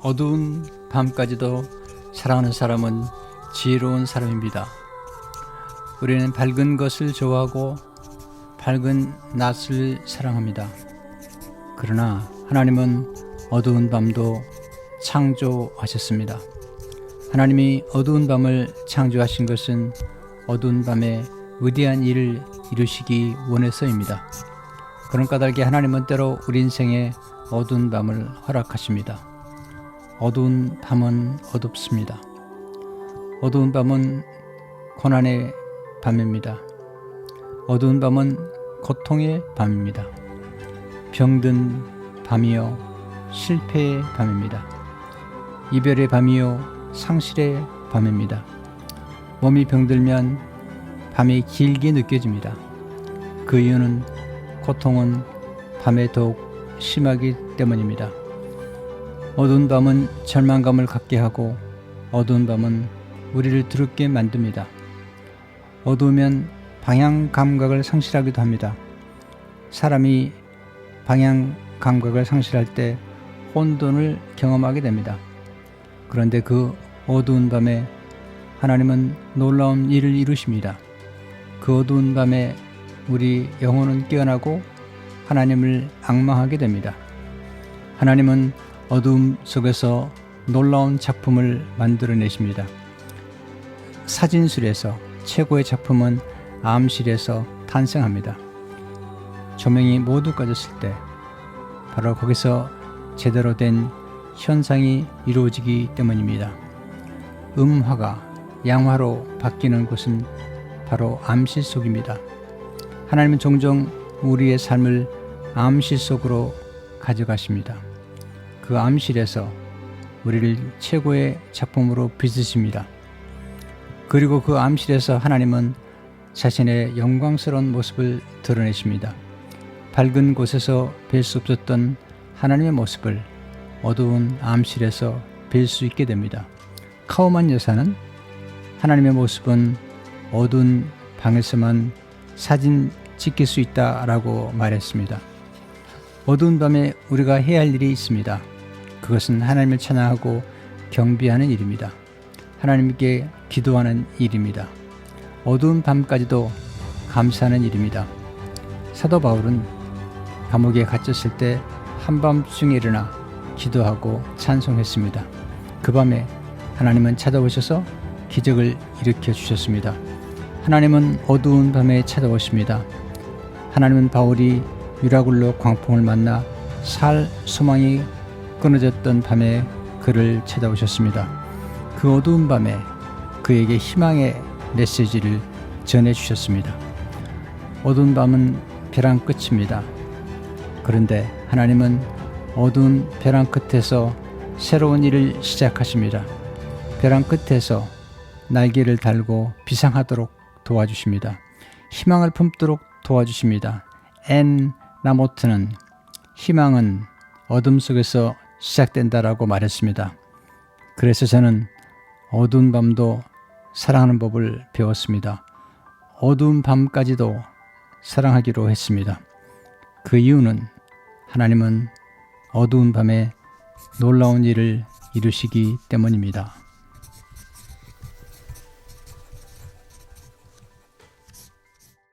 어두운 밤까지도 사랑하는 사람은 지혜로운 사람입니다. 우리는 밝은 것을 좋아하고 밝은 낮을 사랑합니다. 그러나 하나님은 어두운 밤도 창조하셨습니다. 하나님이 어두운 밤을 창조하신 것은 어두운 밤에 위대한 일을 이루시기 원해서입니다. 그런 까닭에 하나님은 때로 우리 인생에 어두운 밤을 허락하십니다. 어두운 밤은 어둡습니다. 어두운 밤은 고난의 밤입니다. 어두운 밤은 고통의 밤입니다. 병든 밤이요 실패의 밤입니다. 이별의 밤이요 상실의 밤입니다. 몸이 병들면 밤이 길게 느껴집니다. 그 이유는 고통은 밤에 더욱 심하기 때문입니다. 어두운 밤은 절망감을 갖게 하고 어두운 밤은 우리를 두렵게 만듭니다. 어두우면 방향 감각을 상실하기도 합니다. 사람이 방향 감각을 상실할 때 혼돈을 경험하게 됩니다. 그런데 그 어두운 밤에 하나님은 놀라운 일을 이루십니다. 그 어두운 밤에 우리 영혼은 깨어나고 하나님을 악망하게 됩니다. 하나님은 어두움 속에서 놀라운 작품을 만들어내십니다. 사진술에서 최고의 작품은 암실에서 탄생합니다. 조명이 모두 꺼졌을 때 바로 거기서 제대로 된 현상이 이루어지기 때문입니다. 음화가 양화로 바뀌는 곳은 바로 암실 속입니다. 하나님은 종종 우리의 삶을 암실 속으로 가져가십니다. 그 암실에서 우리를 최고의 작품으로 빚으십니다. 그리고 그 암실에서 하나님은 자신의 영광스러운 모습을 드러내십니다. 밝은 곳에서 뵐 수 없었던 하나님의 모습을 어두운 암실에서 뵐 수 있게 됩니다. 카우만 여사는 하나님의 모습은 어두운 방에서만 사진 찍힐 수 있다라고 말했습니다. 어두운 밤에 우리가 해야 할 일이 있습니다. 그것은 하나님을 찬양하고 경비하는 일입니다. 하나님께 기도하는 일입니다. 어두운 밤까지도 감사하는 일입니다. 사도 바울은 감옥에 갇혔을 때 한밤중에 일어나 기도하고 찬송했습니다. 그 밤에 하나님은 찾아오셔서 기적을 일으켜 주셨습니다. 하나님은 어두운 밤에 찾아오십니다. 하나님은 바울이 유라굴로 광풍을 만나 살 소망이 끊어졌던 밤에 그를 찾아오셨습니다. 그 어두운 밤에 그에게 희망의 메시지를 전해 주셨습니다. 어두운 밤은 벼랑 끝입니다. 그런데 하나님은 어두운 벼랑 끝에서 새로운 일을 시작하십니다. 벼랑 끝에서 날개를 달고 비상하도록 도와주십니다. 희망을 품도록 도와주십니다. 앤 나모트는 희망은 어둠 속에서 시작된다라고 말했습니다. 그래서 저는 어두운 밤도 사랑하는 법을 배웠습니다. 어두운 밤까지도 사랑하기로 했습니다. 그 이유는 하나님은 어두운 밤에 놀라운 일을 이루시기 때문입니다.